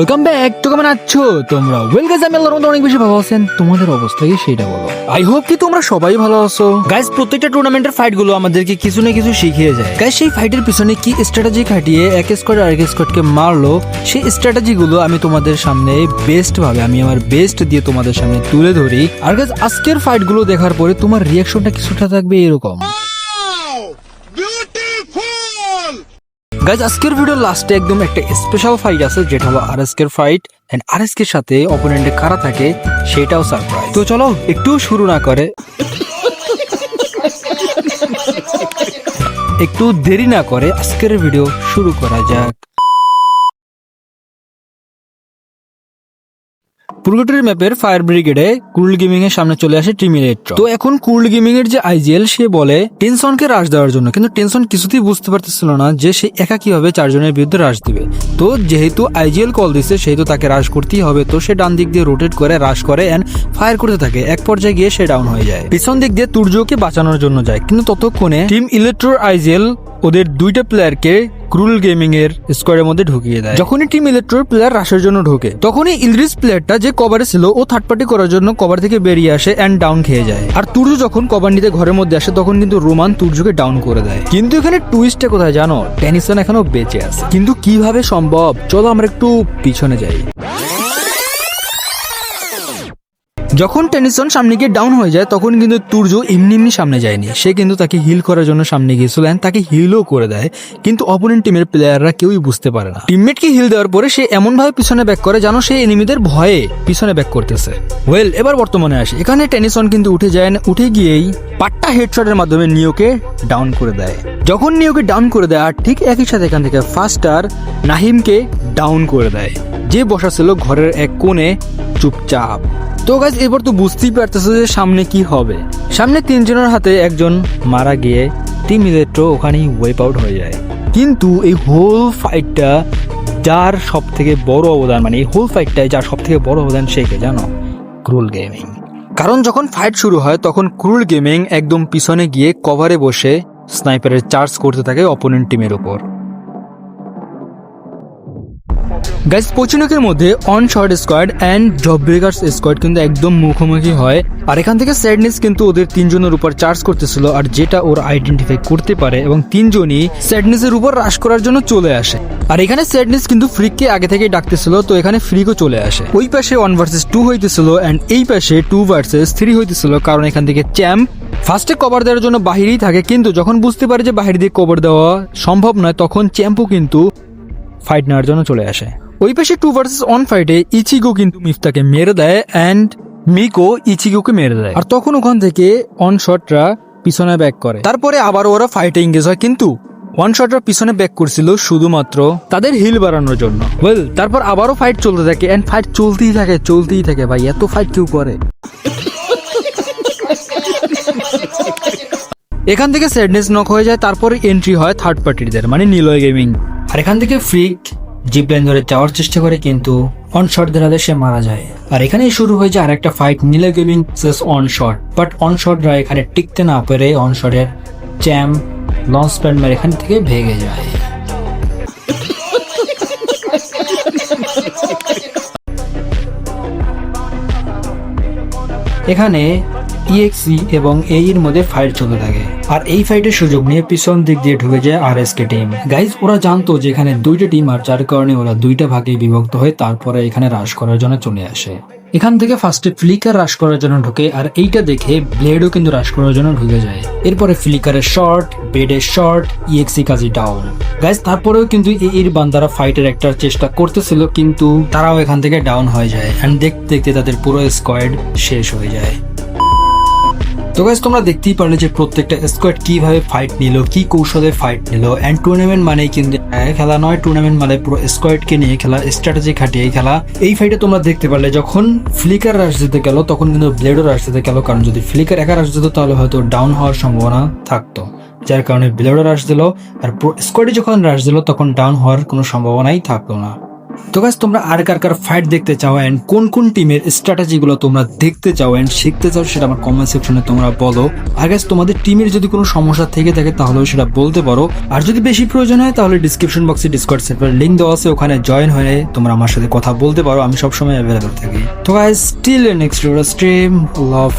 Welcome back তো কেমন আছো তোমরা ওয়েলকাম আমি আল্লাহর অনেক বেশি ভালো আছেন। তোমাদের সেটা বলো। আই হোপ কি তোমরা সবাই ভালো আছো। গাইস প্রত্যেকটা টুর্নামেন্টের ফাইটগুলো আমাদেরকে কিছু না কিছু শিখিয়ে যায়। গাইস সেই ফাইটের পিছনে কি স্ট্র্যাটেজি খাটিয়ে এক স্কোয়াড আর এক স্কোয়াডকে মারলো, সেই স্ট্র্যাটেজি গুলো আমি তোমাদের সামনে বেস্ট ভাবে আমি আমার বেস্ট দিয়ে তোমাদের সামনে তুলে ধরি। আর গাইস আজকের ফাইটগুলো দেখার পরে তোমার রিয়াকশনটা কিছুটা থাকবে এরকম। গাইজ আজকের ভিডিও লাস্টে একদম একটা স্পেশাল ফাইট আছে, যেটা হলো আর এসকের ফাইট অ্যান্ড আর এসকের সাথে অপোনেন্টে কারা থাকে, সেটাও সারপ্রাইজ তো চলো, একটু শুরু না করে। একটু দেরি না করে আজকের ভিডিও শুরু করা যাক। পুরগটরি ম্যাপের ফায়ার ব্রিগেডে কুরল গেমিং এর সামনে চলে আসে টিম ইলেকট্র। তো এখন কুরল গেমিং এর যে আইজিএল, সে বলে টেনশনকে রাশ দেওয়ার জন্য। কিন্তু টেনশন কিছুতেই বুঝতে পারতেছিল না যে সে একা কীভাবে চারজনের বিরুদ্ধে রাশ দিবে। তো যেহেতু আইজিএল কল দিছে, সেহেতু তাকে রাশ করতেই হবে। তো সে ডান দিক দিয়ে রোটেট করে, রাশ করে এন্ড ফায়ার করতে থাকে। এক পর্যায়ে গিয়ে সে ডাউন হয়ে যায়। পিছন দিক দিয়ে তুর্যকে বাঁচানোর জন্য যায়। কিন্তু ততক্ষণে টিম ইলেকট্রোর আইজিএল ওদের দুইটা প্লেয়ারকে ক্রুল গেমিং এর স্কোয়াডের মধ্যে ঢুকিয়ে দেয়। যখনই টিম ইলেকট্রোর প্লেয়ার রাশের জন্য ঢোকে, তখনই ইলরিস প্লেয়ারটা যে কভারে ছিল, ও থার্ড পার্টি করার জন্য কভার থেকে বেরিয়ে আসে অ্যান্ড ডাউন খেয়ে যায়। আর তুর্য যখন কভার নিতে ঘরের মধ্যে আসে, তখন কিন্তু রোমান তুর্যকে ডাউন করে দেয়। কিন্তু এখানে টুইস্টটা কোথায় জানো? টেনিসন এখনও বেঁচে আছে। কিন্তু কীভাবে সম্ভব? চলো আমরা একটু পিছনে যাই। যখন টেনিসন সামনে গিয়ে ডাউন হয়ে যায়, তখন কিন্তু তুর্য এমনি এমনি সামনে যায়নি। সে কিন্তু তাকে হিল করার জন্য সামনে গিয়েছিল and তাকে হিলও করে দেয়। কিন্তু অপোনেন্ট টিমের প্লেয়াররা কেউই বুঝতে পারে না। টিমমেটকে হিল দেওয়ার পরে সে এমনভাবে পিছনে ব্যাক করে যেন সে এনিমিদের ভয়ে পিছনে ব্যাক করতেছে। ওয়েল এবার বর্তমানে আসে। এখানে টেনিসন কিন্তু উঠে যায়, উঠে গিয়েই পাট্টা হেডশটের মাধ্যমে নিয়োকে ডাউন করে দেয়। যখন নিয়োকে ডাউন করে দেয়, আর ঠিক একই সাথে এখান থেকে ফাস্টার নাহিমকে ডাউন করে দেয়। যে বসা ছিল ঘরের এক কোণে চুপচাপ। তো গাছ এবার তো বুঝতেই পারতেছো যে সামনে কি হবে। সামনে তিনজনের হাতে একজন মারা গিয়ে টিম ইলেকট্রো ওখানেই ওয়েপ আউট হয়ে যায়। কিন্তু এই হোল ফাইটটা যার সব থেকে বড় অবদান মানে এই হোল ফাইটটায় যার সব থেকে বড় অবদান সে কে জানো? ক্রুল গেমিং কারণ যখন ফাইট শুরু হয়, তখন ক্রুল গেমিং একদম পিছনে গিয়ে কভারে বসে স্নাইপারের চার্জ করতে থাকে অপোনেন্ট টিমের উপর। গাইস পচিনকের মধ্যে on short squad and job breakers squad কিন্তু একদম মুখোমুখি হয়। আর এখান থেকে স্যাডনেস কিন্তু ওদের তিনজনের উপর চার্জ করতেছিল আর যেটা ওর আইডেন্টিফাই করতে পারে এবং তিনজনই স্যাডনেসের উপর হ্রাস করার জন্য চলে আসে। আর এখানে স্যাডনেস কিন্তু ফ্রিককে আগে থেকেই ডাকতেছিল, তো এখানে ফ্রিকও চলে আসে। ওই পাশে ওয়ান ভার্সেস টু হইতেছিল অ্যান্ড এই পাশে টু ভার্সেস থ্রি হইতেছিল কারণ এখান থেকে চ্যাম্প ফার্স্টে কভার দেওয়ার জন্য বাহিরেই থাকে, কিন্তু যখন বুঝতে পারে যে বাহির দিয়ে কভার দেওয়া সম্ভব নয়, তখন চ্যাম্পও কিন্তু ফাইট নেওয়ার জন্য চলে আসে। ওই পাশে টু ভার্সেস অন ফাইটে ইচিগো কিন্তু মিফতাকে মেরে দেয় অ্যান্ড মিকো ইচিগোকে মেরে দেয়। আর তখন ওখান থেকে অন শটরা পিছনে ব্যাক করে। তারপরে আবার ওরা ফাইটে ইংগেজ হয়, কিন্তু ওয়ান শটরা পিছনে ব্যাক করছিল শুধুমাত্র তাদের হিল বাড়ানোর জন্য। ওয়েল তারপর আবারও ফাইট চলতে থাকে অ্যান্ড ফাইট চলতেই থাকে চলতেই থাকে ভাই, এত ফাইট কেউ করে। এখান থেকে স্যাডনেস নক হয়ে যায়, তারপরে এন্ট্রি হয় থার্ড পার্টিদের মানে নিলয় গেমিং আর এখান থেকে ফ্রিক জিপ লাইন ধরে যাওয়ার চেষ্টা করে, কিন্তু অন শট দেওয়াতে সে মারা যায়। আর এখানেই শুরু হয়ে যায় আরেকটা fight Niloy gaming plus one shot but one শটরা এখানে টিকতে না পেরে অন শটের চ্যাম লঞ্চ প্যাড মেরে এখান থেকে ভেঙে যায়। এখানে ইএক্সি এবং এই এর মধ্যে ফাইট চলতে থাকে। আর এই ফাইটের সুযোগ নিয়ে পিছন দিক দিয়ে ঢুকে যায় আর এস কে টিম গাইজ ওরা জানতো যে এখানে দুইটা টিম আর যার কারণে ওরা দুইটা ভাগে বিভক্ত হয়ে তারপরে এখানে রাশ করার জন্য চলে আসে। এখান থেকে ফার্স্টে ফ্লিকার রাশ করার জন্য ঢুকে আর এইটা দেখে ব্লেডও কিন্তু রাশ করার জন্য ঢুকে যায়। এরপরে ফ্লিকারের শর্ট বেডের শর্ট ইএক্সি কাজী ডাউন গাইজ তারপরেও কিন্তু এই এর বান্দারা ফাইটের একটা চেষ্টা করতেছিল, কিন্তু তারাও এখান থেকে ডাউন হয়ে যায়। অ্যান্ড দেখতে দেখতে তাদের পুরো স্কোয়াড শেষ হয়ে যায়। তো গাইজ তোমরা দেখতেই পারলে যে প্রত্যেকটা স্কোয়াড কীভাবে ফাইট নিল, কি কৌশলে ফাইট নিল অ্যান্ড টুর্নামেন্ট মানে কিন্তু খেলা নয় টুর্নামেন্ট মানে পুরো স্কোয়াডকে নিয়ে খেলা স্ট্র্যাটেজি খাটিয়ে খেলা। এই ফাইটে তোমরা দেখতে পারলে যখন ফ্লিকার রাশ দিতে গেল, তখন কিন্তু ব্লেডও রাশ দিতে গেল, কারণ যদি ফ্লিকার একা রাশ দিত, তাহলে হয়তো ডাউন হওয়ার সম্ভাবনা থাকতো, যার কারণে ব্লেডও রাশ দিল, আর স্কোয়াডে যখন রাশ দিল, তখন ডাউন হওয়ার কোনো সম্ভাবনাই থাকতো না। তো গাছ তোমরা আর কার কার ফাইট দেখতে চাও অ্যান্ড কোন কোন টিমের স্ট্র্যাটেজি গুলো তোমরা দেখতে চাও অ্যান্ড শিখতে চাও সেটা আমার কমেন্ট সেকশনে তোমরা বলো। আর গাছ তোমাদের টিমের যদি কোনো সমস্যা থেকে থাকে তাহলেও সেটা বলতে পারো। আর যদি বেশি প্রয়োজন হয় তাহলে ডিসক্রিপশন বক্সে ডিসকর্ড সার্ভার লিঙ্ক দেওয়া আছে, ওখানে জয়েন হয়ে তোমরা আমার সাথে কথা বলতে পারো, আমি সবসময় অ্যাভেলেবেল থাকি। তো guys still next stream love